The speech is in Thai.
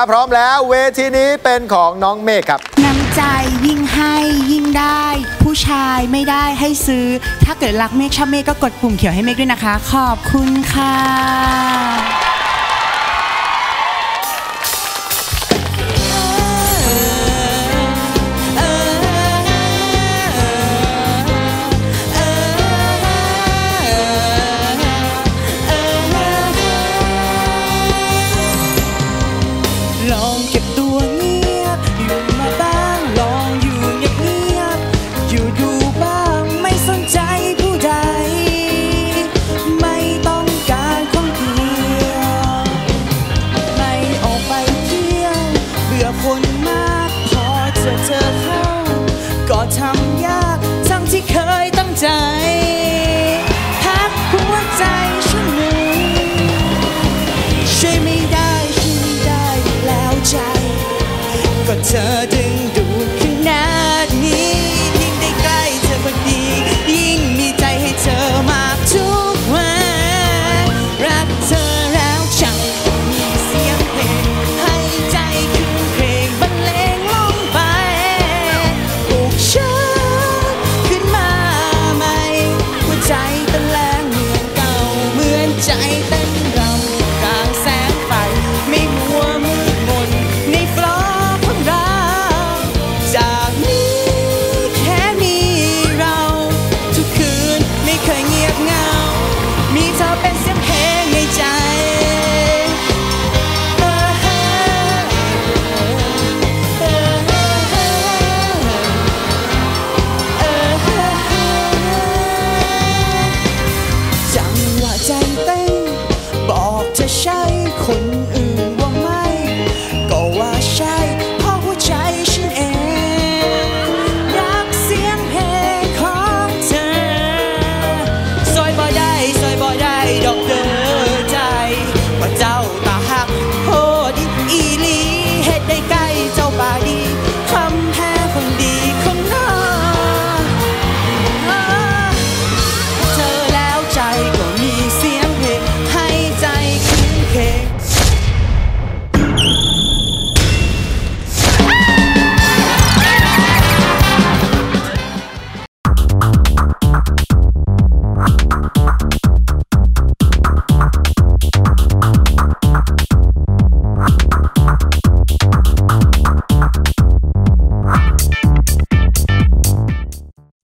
ถ้าพร้อมแล้วเวทีนี้เป็นของน้องเมฆครับ น้ำใจยิ่งให้ยิ่งได้ ผู้ชายไม่ได้ให้ซื้อ ถ้าเกิดรักเมฆชอบเมฆก็กดปุ่มเขียวให้เมฆด้วยนะคะ ขอบคุณค่ะ chạy tay ใช่คนอื่น